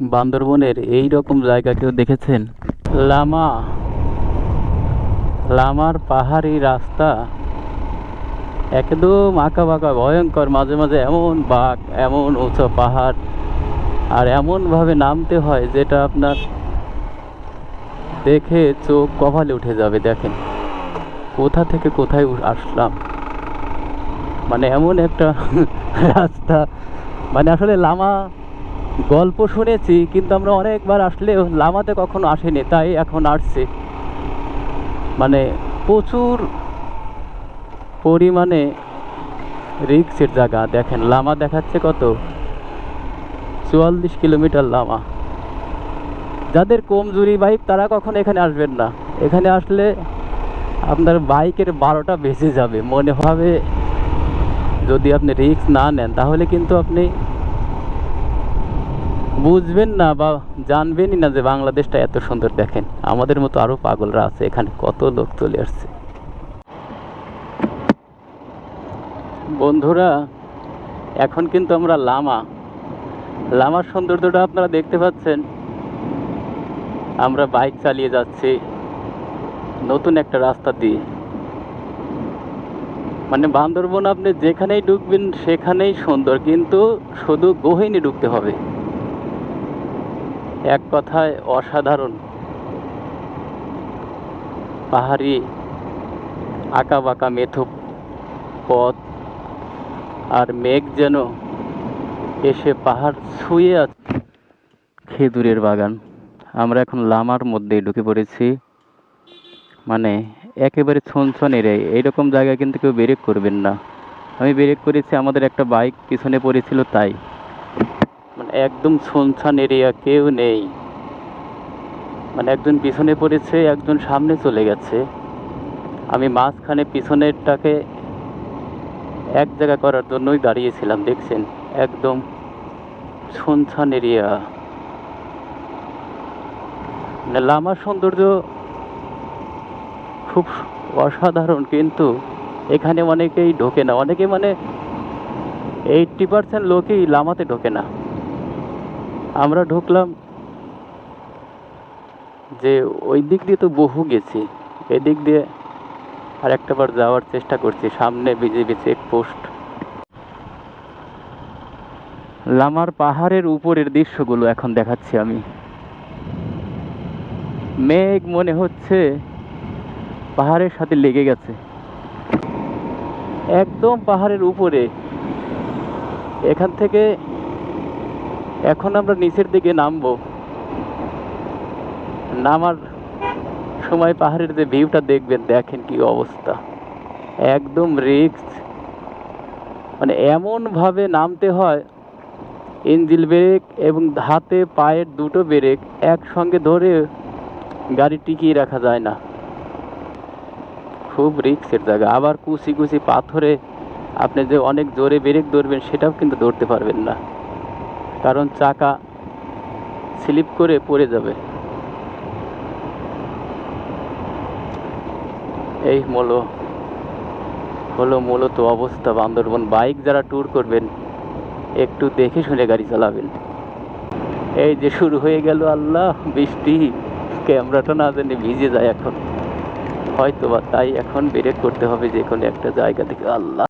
বান্দরবনের এই রকম জায়গা কেউ দেখেছেন? লামা। লামার পাহাড়ি রাস্তা একদম আঁকা বাঁকা ভয়ঙ্কর। মাঝে মাঝে এমন বাঘ, এমন উঁচু পাহাড়, আর এমনভাবে নামতে হয় যেটা আপনার দেখে চোখ কপালে উঠে যাবে, দেখেন। কোথা থেকে কোথায় আসলাম? মানে এমন একটা রাস্তা। মানে আসলে লামা গল্প শুনেছি, কিন্তু আমরা অনেকবার আসলেও লামাতে কখনো আসেনি, তাই এখন আসছি। মানে প্রচুর পরিমাণে রিক্সের জায়গা, দেখেন লামা দেখাচ্ছে কত? চুয়াল্লিশ কিলোমিটার লামা। যাদের কমজোরি বাইক, তারা কখনো এখানে আসবেন না। এখানে আসলে আপনার বাইকের বারোটা বেঁচে যাবে। মনে হবে যদি আপনি রিক্স না নেন, তাহলে কিন্তু আপনি বুঝবেন না বা জানবেনই না যে বাংলাদেশটা এত সুন্দর দেখেন। আমাদের মতো আরও পাগলরা আছে এখানে, কত লোক চলে আসছে। বন্ধুরা, এখন কিন্তু আমরা লামা। লামার সৌন্দর্যটা আপনারা দেখতে পাচ্ছেন। আমরা বাইক চালিয়ে যাচ্ছি। নতুন একটা রাস্তা দিয়ে। মানে বান্দরবন আপনি যেখানেই ঢুকবেন, সেখানেই সুন্দর, কিন্তু শুধু গহিনে ঢুকতে হবে। এক কথায় অসাধারণ। পাহাড়ি আঁকা বাঁকা মেথো পথ আর মেঘ যেন এসে পাহাড় ছুঁয়ে আছে খেজুরের বাগান। আমরা এখন লামার মধ্যে ঢুকে পড়েছি। মানে একেবারে ছনছন ছনছনের এইরকম জায়গায় কিন্তু কেউ ব্রেক করবেন না। আমি ব্রেক করেছি, আমাদের একটা বাইক পিছনে পড়েছিল তাই। মানে একদম ছনছান এরিয়া, কেউ নেই। মানে একজন পিছনে পড়েছে, একজন সামনে চলে গেছে। আমি মাঝখানে পিছনেরটাকে এক জায়গা করার জন্যই দাঁড়িয়েছিলাম, দেখছেন? একদম ছনছান এরিয়া। মানে লামার সৌন্দর্য খুব অসাধারণ, কিন্তু এখানে অনেকেই ঢোকে না। অনেকে মানে এইটটি পার্সেন্ট লোকই লামাতে ঢোকে না। আমরা ঢুকলাম যে ওই দিক দিয়ে তো বহু গেছি। এদিক দিয়ে আর একটা বার যাওয়ার চেষ্টা করছি। সামনে বিজেপি চেকপোস্ট লামার পাহাড়ের উপরের দৃশ্যগুলো এখন দেখাচ্ছি আমি। মেঘ মনে হচ্ছে পাহাড়ের সাথে লেগে গেছে। একদম পাহাড়ের উপরে। এখান থেকে এখন আমরা নিচের দিকে নামবো। নামার সময় পাহাড়ের যে ভিউটা দেখবেন, দেখেন কি অবস্থা। একদম রিক্স মানে এমনভাবে নামতে হয় ইঞ্জিল ব্রেক এবং হাতে পায়ের দুটো ব্রেক একসঙ্গে ধরে গাড়ি টিকিয়ে রাখা যায় না। খুব রিক্সের জায়গা। আবার কুচি কুচি পাথরে আপনি যে অনেক জোরে ব্রেক ধরবেন, সেটাও কিন্তু ধরতে পারবেন না। কারণ চাকা স্লিপ করে পড়ে যাবে। এই মূল, হলো মূলত অবস্থা বান্দরবন। বাইক যারা ট্যুর করবেন, একটু দেখে শুনে গাড়ি চালাবেন। এই যে শুরু হয়ে গেল, আল্লাহ, বৃষ্টি। ক্যামেরাটা না জানি ভিজে যায় এখন। হয়তো বা তাই এখন ব্রেক করতে হবে যে কোনো একটা জায়গা থেকে, আল্লাহ।